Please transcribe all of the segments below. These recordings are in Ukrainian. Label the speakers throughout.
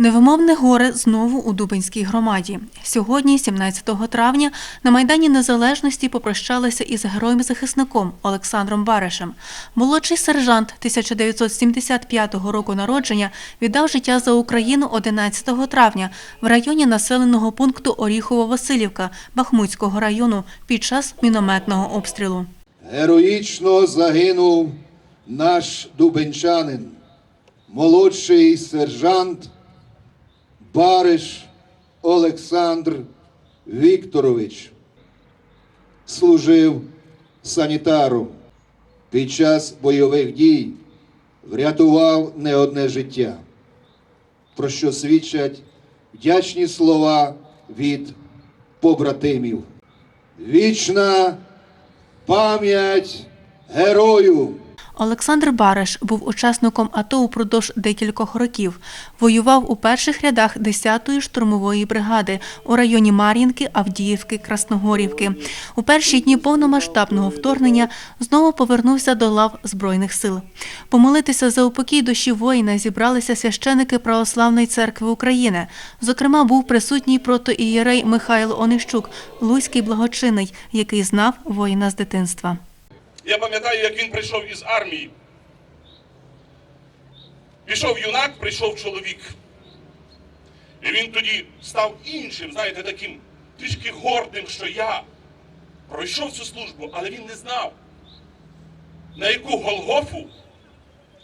Speaker 1: Невимовне горе знову у Дубинській громаді. Сьогодні, 17 травня, на Майдані Незалежності попрощалися із героєм-захисником Олександром Баришем. Молодший сержант 1975 року народження віддав життя за Україну 11 травня в районі населеного пункту Оріхово-Василівка Бахмутського району під час мінометного обстрілу.
Speaker 2: Героїчно загинув наш дубенчанин, молодший сержант Бариш Олександр Вікторович. Служив санітаром. Під час бойових дій врятував не одне життя, про що свідчать вдячні слова від побратимів. Вічна Пам'ять герою!
Speaker 1: Олександр Бариш був учасником АТО упродовж декількох років. Воював у перших рядах 10-ї штурмової бригади у районі Мар'їнки, Авдіївки, Красногорівки. У перші дні повномасштабного вторгнення знову повернувся до лав Збройних сил. Помолитися за упокій душі воїна зібралися священики Православної церкви України. Зокрема, був присутній протоієрей Михайло Онищук, луцький благочинний, який знав воїна з дитинства.
Speaker 3: Я пам'ятаю, як він прийшов із армії. Пішов юнак, прийшов чоловік. І він тоді став іншим, знаєте, таким трішки гордим, що я пройшов цю службу, але він не знав, на яку Голгофу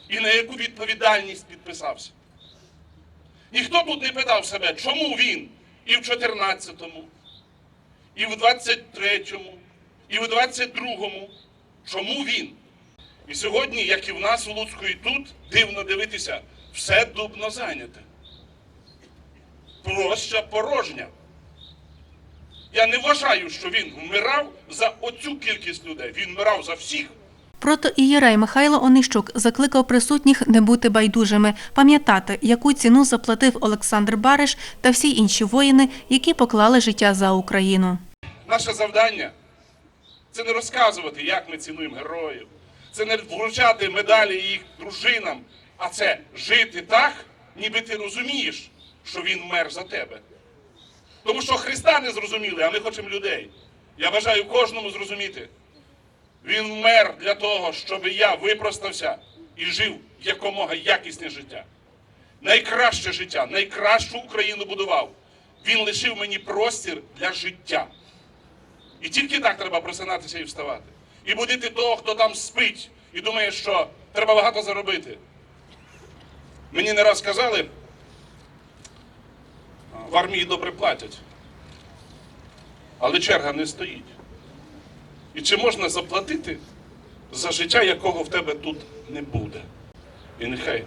Speaker 3: і на яку відповідальність підписався. Ніхто тут не питав себе, чому він і в 14-му, і в 23-му, і в 22-му. Чому він? І сьогодні, як і в нас у Луцьку, і тут, дивно дивитися, все дубно зайняте. Площа порожня. Я не вважаю, що він вмирав за оцю кількість людей. Він вмирав за всіх.
Speaker 1: Прото Протоієрей Михайло Онищук закликав присутніх не бути байдужими, пам'ятати, яку ціну заплатив Олександр Бариш та всі інші воїни, які поклали життя за Україну.
Speaker 3: Наше завдання це не розказувати, як ми цінуємо героїв, це не вручати медалі їх дружинам, а це жити так, ніби ти розумієш, що він мер за тебе. Тому що Христа не зрозуміли, а ми хочемо людей. Я бажаю кожному зрозуміти. Він вмер для того, щоб я випростався і жив якомога якісне життя. Найкраще життя, найкращу Україну будував. Він лишив мені простір для життя. І тільки так треба просинатися і вставати. І будити того, хто там спить і думає, що треба багато заробити. Мені не раз казали, в армії добре платять, але черга не стоїть. І чи можна заплатити за життя, якого в тебе тут не буде? І нехай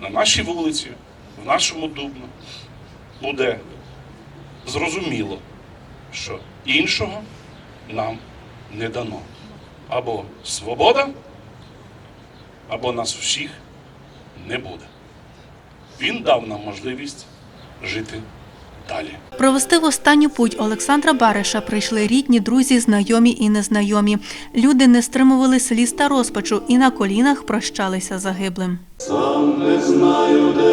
Speaker 3: на нашій вулиці, в нашому Дубно буде зрозуміло, що іншого нам не дано. Або свобода, або нас всіх не буде. Він дав нам можливість жити далі.
Speaker 1: Провести в останню путь Олександра Бариша прийшли рідні, друзі, знайомі і незнайомі. Люди не стримували сліз та розпачу і на колінах прощалися загиблим.
Speaker 4: Сам не знаю, де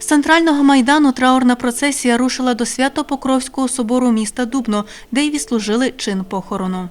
Speaker 1: З центрального майдану траурна процесія рушила до Свято-Покровського собору міста Дубно, де й відслужили чин похорону.